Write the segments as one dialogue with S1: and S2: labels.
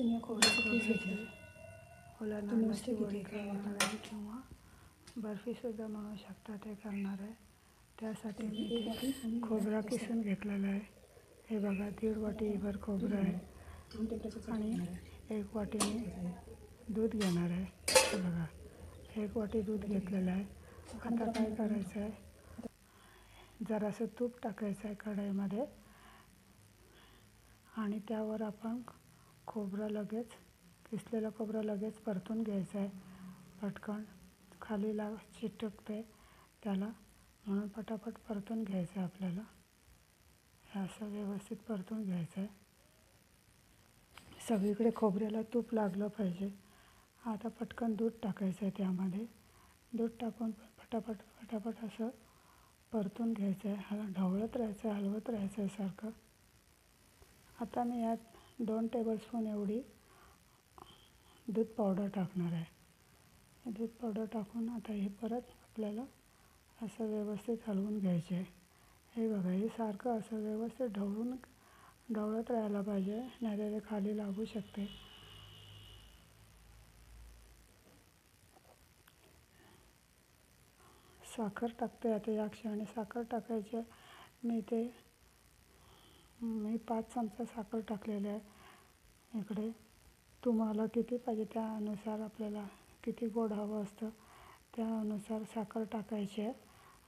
S1: तुम्ही खोबऱ्याची खीर घेतली ओला नारळाची वडी करणार आहे किंवा बर्फीसुद्धा म्हणू शकता ते करणार आहे. त्यासाठी मी खोबरा किसून घेतलेला आहे. हे बघा दीड वाटीभर खोबरं आहे. आणि एक वाटीने दूध घेणार आहे. हे बघा एक वाटी दूध घेतलेलं आहे. आता काय करायचं आहे? जरासं तूप टाकायचं आहे कढईमध्ये. आणि त्यावर आपण खोबरं लगेच किसलेलं खोबरं लगेच परतून घ्यायचं आहे. पटकन खाली लाग चिटकते त्याला. म्हणून पटापट परतून घ्यायचं आहे आपल्याला. हे असं व्यवस्थित परतून घ्यायचं आहे. सगळीकडे खोबऱ्याला तूप लागलं पाहिजे. आता पटकन दूध टाकायचं आहे त्यामध्ये. दूध टाकून पटापट पटापट असं परतून घ्यायचं आहे. हल ढवळत राहायचं आहे हलवत राहायचं आहे सारखं. आता मी यात दोन टेबलस्पून एवढी दूध पावडर टाकणार आहे. दूध पावडर टाकून आता हे परत आपल्याला असं व्यवस्थित हलवून घ्यायचे आहे. हे बघा हे सारखं असं व्यवस्थित ढवळून ढवळत राहायला पाहिजे नाहीतर ते खाली लागू शकते. साखर टाकते आता या क्षणी. साखर टाकायचे मी ते मी पाच चमचा साखर टाकलेले आहे. इकडे तुम्हाला किती पाहिजे त्यानुसार आपल्याला किती गोड हवं असतं त्यानुसार साखर टाकायची आहे.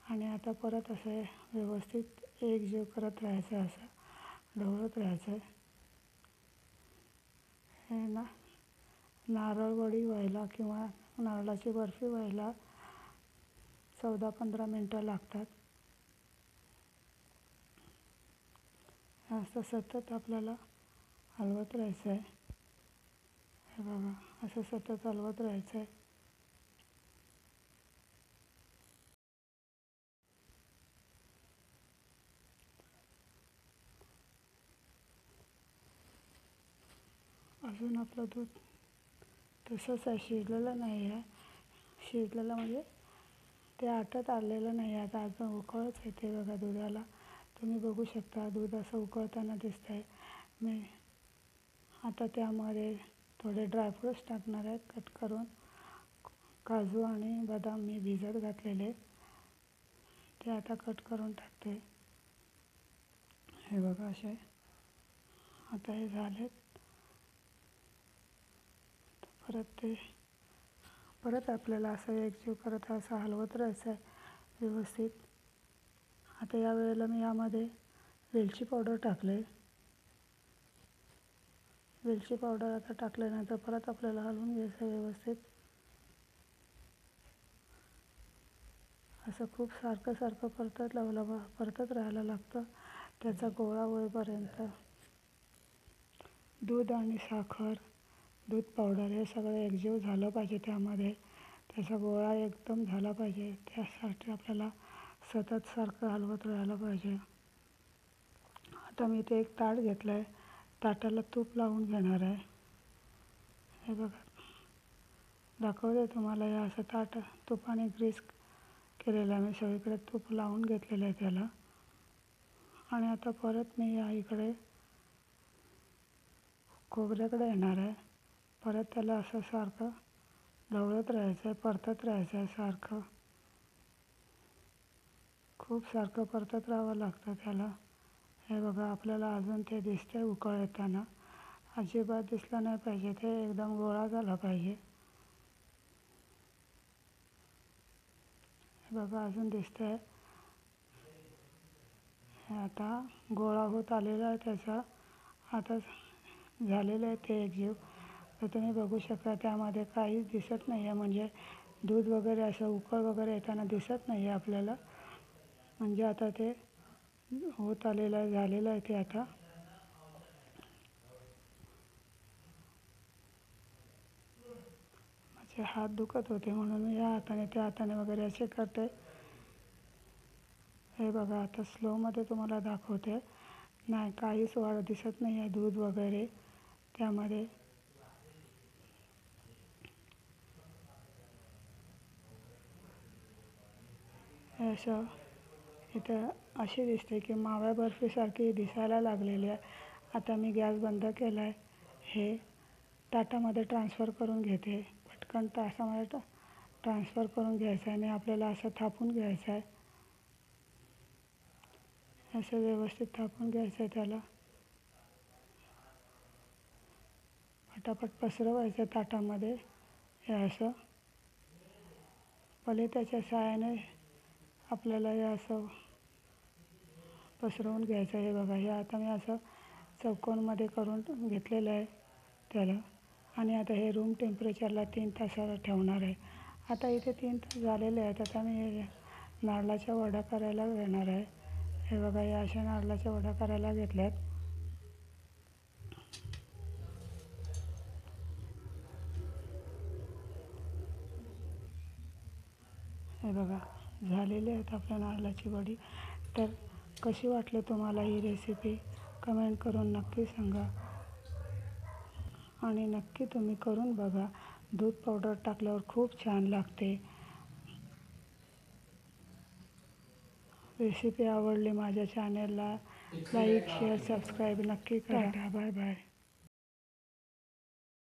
S1: आणि आता परत असं व्यवस्थित एकजीव करत राहायचं आहे असं. ढवळत राहायचं आहे. हे ना नारळवडी व्हायला किंवा नारळाची बर्फी व्हायला चौदा पंधरा मिनटं लागतात. असं सतत आपल्याला हलवत राहायचं आहे हे बघा असं सतत हलवत राहायचं आहे अजून आपलं दूध तसंच आहे शिजलेलं नाही आहे. शिजलेलं म्हणजे ते आटत आलेलं नाही आहे. आता अजून उकळच येते बघा दुधाला. तुम्ही बघू शकता दूध असं उकळताना दिसत आहे मी आता त्यामध्ये थोडे ड्रायफ्रूट्स टाकणार आहे कट करून. काजू आणि बदाम मी भिजत घातलेले. ते आता कट करून टाकते. हे बघा असे. आता हे झालेत. परत ते परत आपल्याला असं एकजीव करत असं हलवत राहायचं आहे व्यवस्थित. आता या वेळेला मी यामध्ये वेलची पावडर टाकले. वेलची पावडर आता टाकल्यानंतर परत आपल्याला हलवून घ्यायचं व्यवस्थित. असं खूप सारखं सारखं परतत लावलं परतत राहायला लागतं. त्याचा गोळा होईपर्यंत. दूध आणि साखर दूध पावडर हे सगळं एकजीव झालं पाहिजे त्यामध्ये. त्याचा गोळा एकदम झाला पाहिजे. त्यासाठी आपल्याला सतत सारखं हलवत राहायला पाहिजे. आता मी इथे एक ताट घेतलं आहे ताटाला तूप लावून घेणार आहे. हे बघा. दाखवते तुम्हाला हे असं ताट तुपाने ग्रीस केलेलं आहे. मी सगळीकडे तूप लावून घेतलेलं आहे त्याला. आणि आता परत मी या इकडे खोबऱ्याकडे येणार आहे. परत त्याला असं सारखं ढवळत राहायचं आहे परतत राहायचं आहे सारखं. खूप सारखं परतत राहावं लागतं त्याला. हे बघा आपल्याला अजून ते दिसतंय उकळ येताना. अजिबात दिसलं नाही पाहिजे ते एकदम गोळा झाला पाहिजे. हे बघा अजून दिसतंय. हे आता गोळा होत आलेला आहे त्याचा. आता झालेलं आहे ते एकजीव तर तुम्ही बघू शकता त्यामध्ये काहीच दिसत नाही आहे म्हणजे दूध वगैरे असं उकळ वगैरे येताना दिसत नाही आहे आपल्याला. म्हणजे आता ते होत आलेलं आहे झालेलं आहे ते आता. माझे हात दुखत होते म्हणून मी या हाताने त्या हाताने वगैरे असे करते. हे बघा आता स्लोमध्ये तुम्हाला दाखवते. नाही काहीच वाढ दिसत नाही आहे दूध वगैरे त्यामध्ये. असं इथं अशी दिसते की माव्या बर्फीसारखी दिसायला लागलेली आहे. आता मी गॅस बंद केला आहे हे ताटामध्ये ट्रान्सफर करून घेते. पटकन तासामध्ये ट ट्रान्सफर करून घ्यायचं आहे आणि आपल्याला असं थापून घ्यायचं आहे. असं व्यवस्थित थापून घ्यायचं आहे त्याला. पटापट पसरवायचं ताटामध्ये. हे असं. भले त्याच्या साहाय्याने आपल्याला हे असं पसरवून घ्यायचं हे बघा. हे आता मी असं चौकोनमध्ये करून घेतलेलं आहे त्याला. आणि आता हे रूम टेम्परेचरला तीन तासाला ठेवणार आहे. आता इथे तीन तास झालेले आहेत. आता मी नारळाच्या वडा करायला घेणार आहे. हे बघा या अशा नारळाच्या वडा करायला घेतल्यात. हे बघा झालेले आहेत आपल्या नारळाची वडी. तर कशी वाटली तुम्हाला ही रेसिपी कमेंट करून नक्की सांगा. आणि नक्की तुम्ही करून बघा. दूध पावडर टाकल्यावर खूप छान लागते. रेसिपी आवडली माझ्या चॅनेलला लाईक शेअर सबस्क्राईब नक्की करा. Bye bye